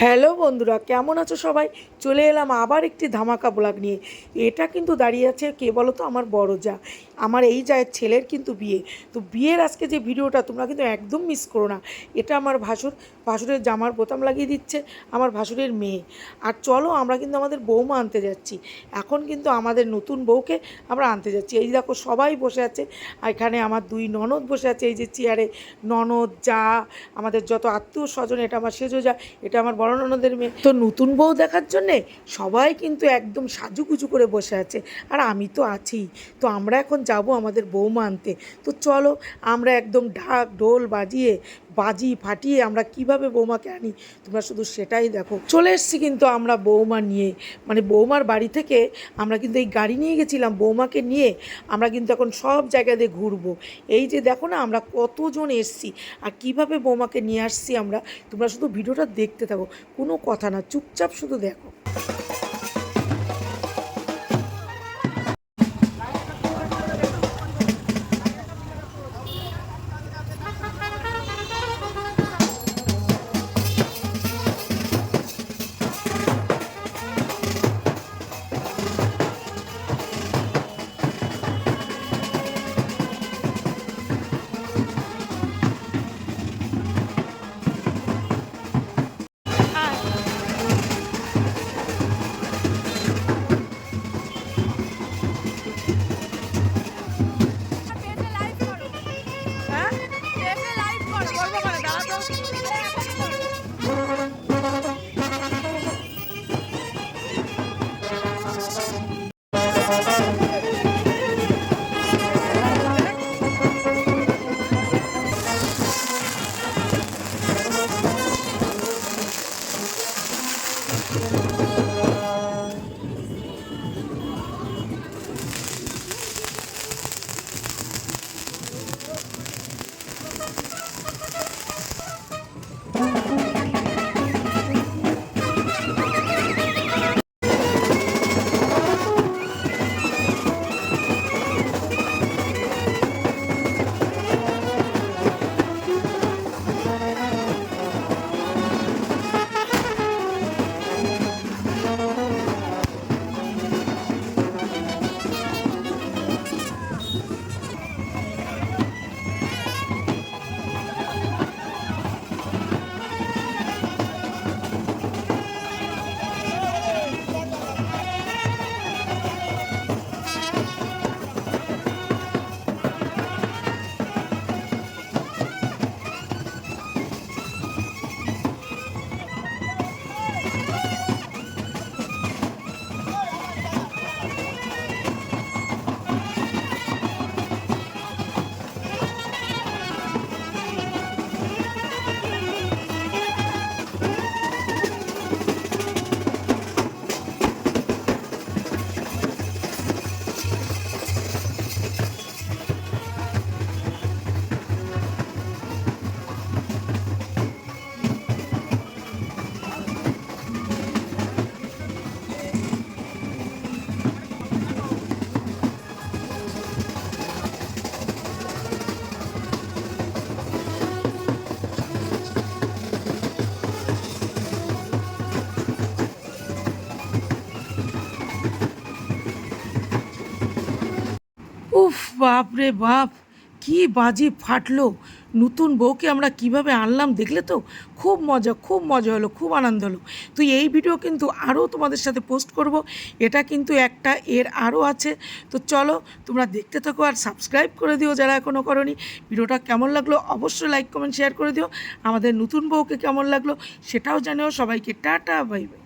Hello বন্ধুরা, কেমন আছো সবাই? চলে এলাম আবার একটি ধামাকা ব্লগ নিয়ে। এটা কিন্তু দাঁড়িয়ে আছে কে বলো তো আমার বড় যা আমার এই জায়ের ছেলের কিন্তু বিয়ে। তো বিয়ের আজকে যে ভিডিওটা, তোমরা কিন্তু একদম মিস করো না। এটা আমার ভাসুর, ভাসুরের জামার বোতাম লাগিয়ে দিচ্ছে, আমার ভাসুরের মেয়ে। আর চলো আমরা কিন্তু আমাদের বৌমা আনতে যাচ্ছি। এখন কিন্তু আমাদের নতুন বউকে আমরা আনতে যাচ্ছি। এই দেখো সবাই বসে আছে। আর এখানে আমার দুই ননদ বসে আছে। এই যে চেয়ারে ননদ, যা, আমাদের যত আত্মীয় স্বজন, এটা আমার সেজো যা, এটা আমার বড় ননদের মেয়ে। তো নতুন বউ দেখার জন্যে সবাই কিন্তু একদম সাজুগুজু করে বসে আছে। আর আমি তো আছি। তো আমরা এখন যাব আমাদের বৌমা আনতে। তো চলো আমরা একদম ঢাক, ঢোল বাজিয়ে বাজি ফাটিয়ে আমরা কীভাবে বৌমাকে আনি? তোমরা শুধু সেটাই দেখো। চলে এসছি কিন্তু আমরা বৌমা নিয়ে। মানে বৌমার বাড়ি থেকে আমরা কিন্তু এই গাড়ি নিয়ে গেছিলাম বৌমাকে নিয়ে। আমরা কিন্তু এখন সব জায়গা দিয়ে ঘুরবো। এই যে দেখো না, আমরা কতজন এসছি আর কীভাবে বৌমাকে নিয়ে আসছি আমরা? তোমরা শুধু ভিডিওটা দেখতে থাকো। কোনো কথা না, চুপচাপ শুধু দেখো। উফ, বাপ রে বাপ, কি বাজি ফাটলো। নতুন বউকে আমরা কীভাবে আনলাম দেখলে তো? খুব মজা খুব মজা হলো, খুব আনন্দ হলো। তো এই ভিডিও কিন্তু আরও তোমাদের সাথে পোস্ট করব। এটা কিন্তু একটা, এর আরও আছে। তো চলো, তোমরা দেখতে থাকো আর সাবস্ক্রাইব করে দিও যারা এখনও করনি। ভিডিওটা কেমন লাগল অবশ্যই লাইক, কমেন্ট, শেয়ার করে দিও। আমাদের নতুন বউকে কেমন লাগল সেটাও জানিও। সবাইকে টাটা, বাই বাই।